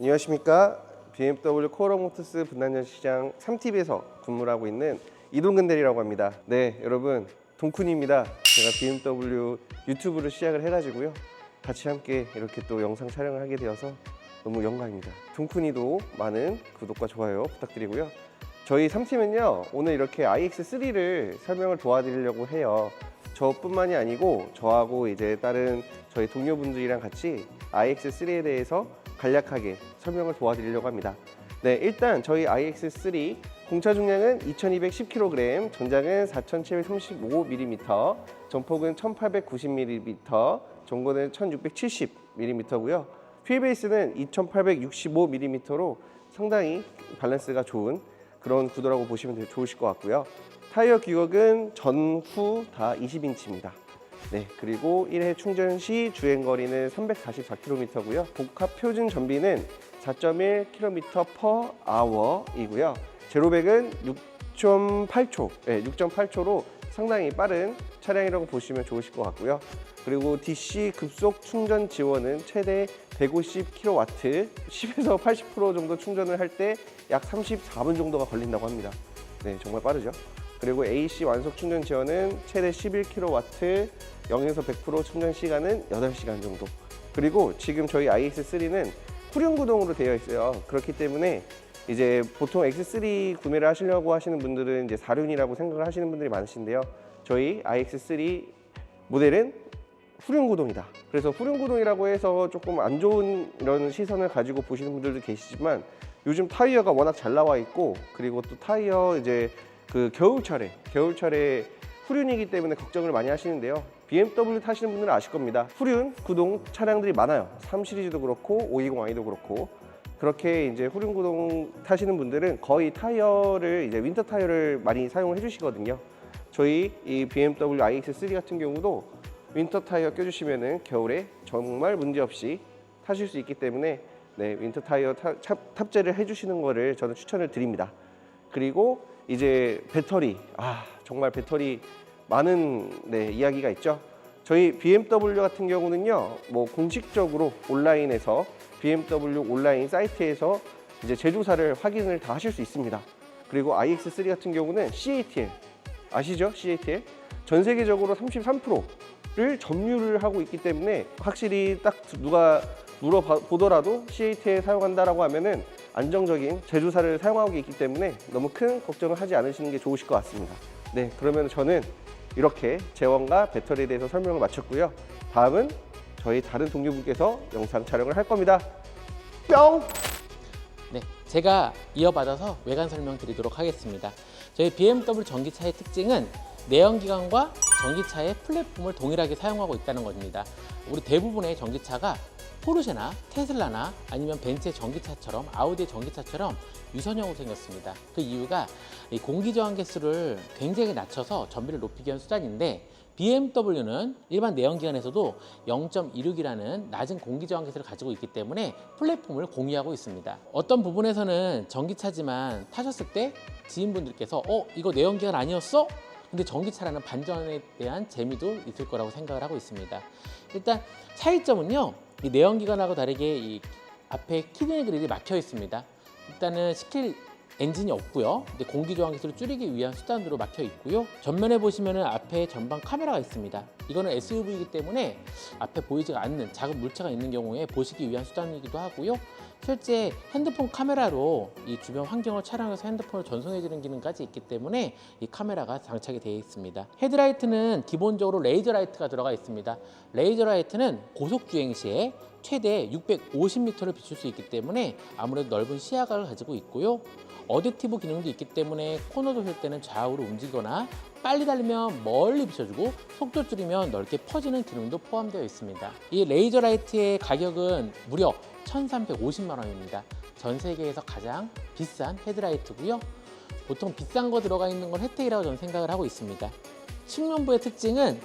안녕하십니까. BMW 코어 모터스 분단전 시장 3TV에서 근무를 하고 있는 이동근 대리라고 합니다. 네, 여러분 동쿤입니다. 제가 BMW 유튜브를 시작을 해가지고요. 같이 함께 이렇게 또 영상 촬영을 하게 되어서 너무 영광입니다. 동쿤이도 많은 구독과 좋아요 부탁드리고요. 저희 3팀은요 오늘 이렇게 iX3를 설명을 도와드리려고 해요. 저뿐만이 아니고 저하고 이제 다른 저희 동료분들이랑 같이 iX3에 대해서 간략하게 설명을 도와드리려고 합니다. 네, 일단 저희 iX3 공차 중량은 2210kg, 전장은 4735mm, 전폭은 1890mm, 전고는 1670mm고요. 휠 베이스는 2865mm로 상당히 밸런스가 좋은 그런 구도라고 보시면 좋으실 것 같고요. 타이어 규격은 전후 다 20인치입니다. 네, 그리고 1회 충전 시 주행 거리는 344km고요. 복합 표준 전비는 4.1km per hour이고요. 제로백은 6.8초, 네, 6.8초로 상당히 빠른 차량이라고 보시면 좋으실 것 같고요. 그리고 DC 급속 충전 지원은 최대 150kW, 10에서 80% 정도 충전을 할 때 약 34분 정도가 걸린다고 합니다. 네, 정말 빠르죠. 그리고 AC 완속 충전 지원은 최대 11kW, 0에서 100% 충전 시간은 8시간 정도. 그리고 지금 저희 iX3는 후륜 구동으로 되어 있어요. 그렇기 때문에 이제 보통 X3 구매를 하시려고 하시는 분들은 이제 4륜이라고 생각을 하시는 분들이 많으신데요. 저희 iX3 모델은 후륜 구동이다. 그래서 후륜 구동이라고 해서 조금 안 좋은 이런 시선을 가지고 보시는 분들도 계시지만 요즘 타이어가 워낙 잘 나와 있고 그리고 또 타이어 이제 그 겨울철에 겨울철에 후륜이기 때문에 걱정을 많이 하시는데요. BMW 타시는 분들은 아실 겁니다. 후륜 구동 차량들이 많아요. 3 시리즈도 그렇고 520i도 그렇고 그렇게 이제 후륜 구동 타시는 분들은 거의 타이어를 이제 윈터 타이어를 많이 사용을 해주시거든요. 저희 이 BMW iX3 같은 경우도 윈터 타이어 껴주시면은 겨울에 정말 문제 없이 타실 수 있기 때문에 네, 윈터 타이어 타- 탑- 탑재를 해주시는 거를 저는 추천을 드립니다. 그리고 이제 배터리 아 정말 배터리 많은 네, 이야기가 있죠. 저희 BMW 같은 경우는요, 뭐 공식적으로 온라인에서 BMW 온라인 사이트에서 이제 제조사를 확인을 다 하실 수 있습니다. 그리고 iX3 같은 경우는 CATL 아시죠? CATL 전 세계적으로 33%를 점유를 하고 있기 때문에 확실히 딱 누가 물어보더라도 CATL 사용한다라고 하면은 안정적인 제조사를 사용하고 있기 때문에 너무 큰 걱정을 하지 않으시는 게 좋으실 것 같습니다. 네, 그러면 저는 이렇게 제원과 배터리에 대해서 설명을 마쳤고요. 다음은 저희 다른 동료분께서 영상 촬영을 할 겁니다. 뿅! 네, 제가 이어받아서 외관 설명 드리도록 하겠습니다. 저희 BMW 전기차의 특징은 내연기관과 전기차의 플랫폼을 동일하게 사용하고 있다는 겁니다. 우리 대부분의 전기차가 포르쉐나 테슬라나 아니면 벤츠의 전기차처럼 아우디의 전기차처럼 유선형으로 생겼습니다. 그 이유가 이 공기 저항 개수를 굉장히 낮춰서 전비를 높이기 위한 수단인데 BMW는 일반 내연기관에서도 0.26이라는 낮은 공기 저항 개수를 가지고 있기 때문에 플랫폼을 공유하고 있습니다. 어떤 부분에서는 전기차지만 타셨을 때 지인분들께서 어 이거 내연기관 아니었어? 근데 전기차라는 반전에 대한 재미도 있을 거라고 생각을 하고 있습니다. 일단 차이점은요. 이 내연기관하고 다르게 이 앞에 키드니 그릴이 막혀 있습니다. 일단은 시킬 엔진이 없고요. 근데 공기 저항 기술을 줄이기 위한 수단으로 막혀 있고요. 전면에 보시면은 앞에 전방 카메라가 있습니다. 이거는 SUV이기 때문에 앞에 보이지가 않는 작은 물체가 있는 경우에 보시기 위한 수단이기도 하고요. 실제 핸드폰 카메라로 이 주변 환경을 촬영해서 핸드폰을 전송해주는 기능까지 있기 때문에 이 카메라가 장착이 되어 있습니다. 헤드라이트는 기본적으로 레이저 라이트가 들어가 있습니다. 레이저 라이트는 고속 주행 시에 최대 650m를 비출 수 있기 때문에 아무래도 넓은 시야각을 가지고 있고요. 어댑티브 기능도 있기 때문에 코너 돌릴 때는 좌우로 움직이거나 빨리 달리면 멀리 비춰주고 속도 줄이면 넓게 퍼지는 기능도 포함되어 있습니다. 이 레이저 라이트의 가격은 무려 1,350만 원입니다. 전 세계에서 가장 비싼 헤드라이트고요. 보통 비싼 거 들어가 있는 건 혜택이라고 저는 생각을 하고 있습니다. 측면부의 특징은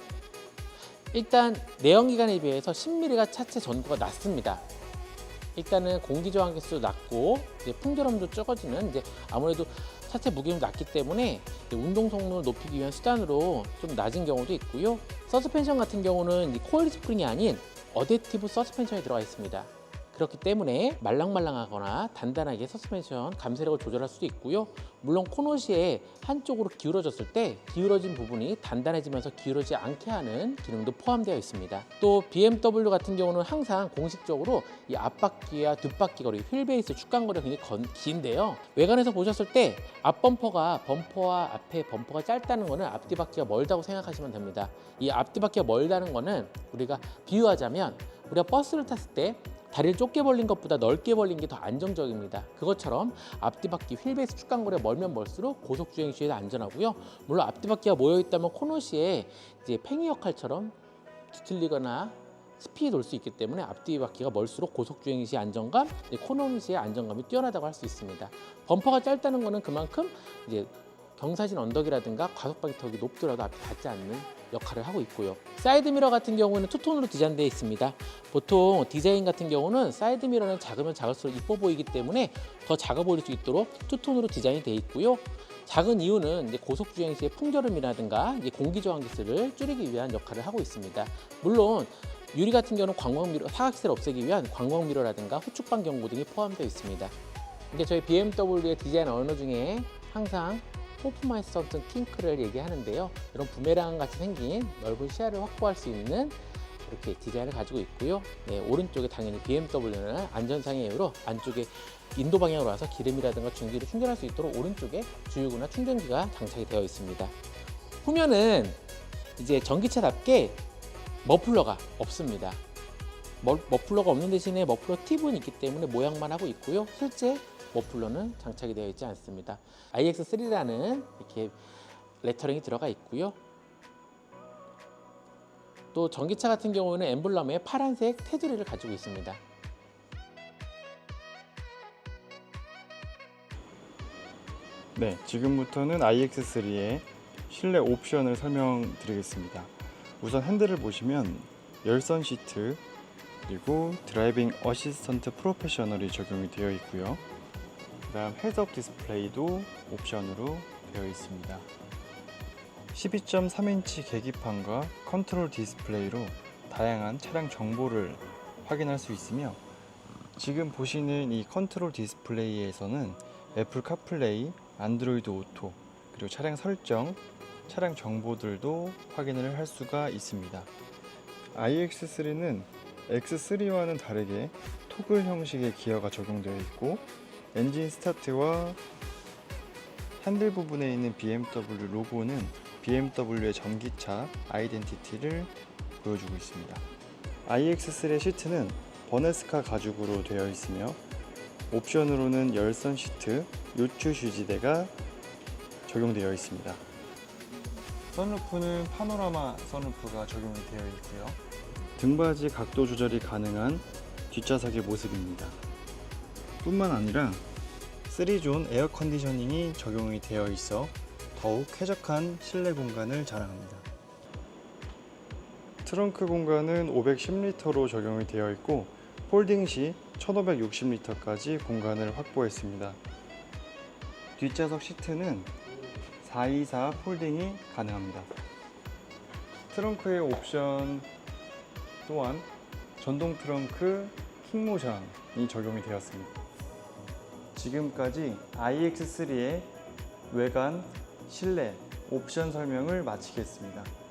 일단 내연기관에 비해서 10mm가 차체 전구가 낮습니다. 일단은 공기 저항 개수도 낮고 이제 풍절음도 적어지는 이제 아무래도 차체 무게도 낮기 때문에 운동 성능을 높이기 위한 수단으로 좀 낮은 경우도 있고요. 서스펜션 같은 경우는 이 코일 스프링이 아닌 어댑티브 서스펜션이 들어가 있습니다. 그렇기 때문에 말랑말랑하거나 단단하게 서스펜션 감쇄력을 조절할 수도 있고요. 물론 코너 시에 한쪽으로 기울어졌을 때 기울어진 부분이 단단해지면서 기울어지지 않게 하는 기능도 포함되어 있습니다. 또 BMW 같은 경우는 항상 공식적으로 이 앞바퀴와 뒷바퀴 거리, 휠베이스 축간 거리가 굉장히 건- 긴데요. 외관에서 보셨을 때 앞범퍼가 범퍼와 앞에 범퍼가 짧다는 거는 앞뒤 바퀴가 멀다고 생각하시면 됩니다. 이 앞뒤 바퀴가 멀다는 거는 우리가 비유하자면 우리가 버스를 탔을 때 다리를 좁게 벌린 것보다 넓게 벌린 게 더 안정적입니다. 그것처럼 앞뒤 바퀴 휠베이스 축간거리가 멀면 멀수록 고속 주행 시에도 안전하고요. 물론 앞뒤 바퀴가 모여 있다면 코너 시에 이제 팽이 역할처럼 뒤틀리거나 스피이 돌 수 있기 때문에 앞뒤 바퀴가 멀수록 고속 주행 시 안정감, 코너 시의 안정감이 뛰어나다고 할 수 있습니다. 범퍼가 짧다는 거는 그만큼 이제 경사진 언덕이라든가 과속 방지턱이 높더라도 앞이 닿지 않는 역할을 하고 있고요. 사이드 미러 같은 경우는 투톤으로 디자인되어 있습니다. 보통 디자인 같은 경우는 사이드 미러는 작으면 작을수록 이뻐 보이기 때문에 더 작아 보일 수 있도록 투톤으로 디자인이 되어 있고요. 작은 이유는 이제 고속 주행 시의 풍절음이라든가 공기 저항 기스를 줄이기 위한 역할을 하고 있습니다. 물론 유리 같은 경우는 광광 미러, 사각지를 없애기 위한 광광 미러라든가 후축방 경고 등이 포함되어 있습니다. 이게 저희 BMW의 디자인 언어 중에 항상 호프마이스턴 킹크를 얘기하는데요. 이런 부메랑 같이 생긴 넓은 시야를 확보할 수 있는 이렇게 디자인을 가지고 있고요. 네, 오른쪽에 당연히 BMW는 안전상의 이유로 안쪽에 인도 방향으로 와서 기름이라든가 중기를 충전할 수 있도록 오른쪽에 주유구나 충전기가 장착이 되어 있습니다. 후면은 이제 전기차답게 머플러가 없습니다. 머, 머플러가 없는 대신에 머플러 팁은 있기 때문에 모양만 하고 있고요. 실제 머플러는 장착이 되어 있지 않습니다. iX3라는 이렇게 레터링이 들어가 있고요. 또 전기차 같은 경우는 엠블럼에 파란색 테두리를 가지고 있습니다. 네, 지금부터는 iX3의 실내 옵션을 설명드리겠습니다. 우선 핸들을 보시면 열선 시트 그리고 드라이빙 어시스턴트 프로페셔널이 적용이 되어 있고요. 그다음 헤드업 디스플레이도 옵션으로 되어 있습니다. 12.3인치 계기판과 컨트롤 디스플레이로 다양한 차량 정보를 확인할 수 있으며 지금 보시는 이 컨트롤 디스플레이에서는 애플 카플레이, 안드로이드 오토, 그리고 차량 설정, 차량 정보들도 확인을 할 수가 있습니다. iX3는 X3와는 다르게 토글 형식의 기어가 적용되어 있고 엔진 스타트와 핸들 부분에 있는 BMW 로고는 BMW의 전기차 아이덴티티를 보여주고 있습니다. iX3의 시트는 버네스카 가죽으로 되어 있으며 옵션으로는 열선 시트, 요추 휴지대가 적용되어 있습니다. 선루프는 파노라마 선루프가 적용이 되어 있고요. 등받이 각도 조절이 가능한 뒷좌석의 모습입니다. 뿐만 아니라 3존 에어 컨디셔닝이 적용이 되어 있어 더욱 쾌적한 실내 공간을 자랑합니다. 트렁크 공간은 510리터로 적용이 되어 있고 폴딩 시 1560리터까지 공간을 확보했습니다. 뒷좌석 시트는 424 폴딩이 가능합니다. 트렁크의 옵션 또한 전동 트렁크 킥모션이 적용이 되었습니다. 지금까지 iX3의 외관, 실내, 옵션 설명을 마치겠습니다.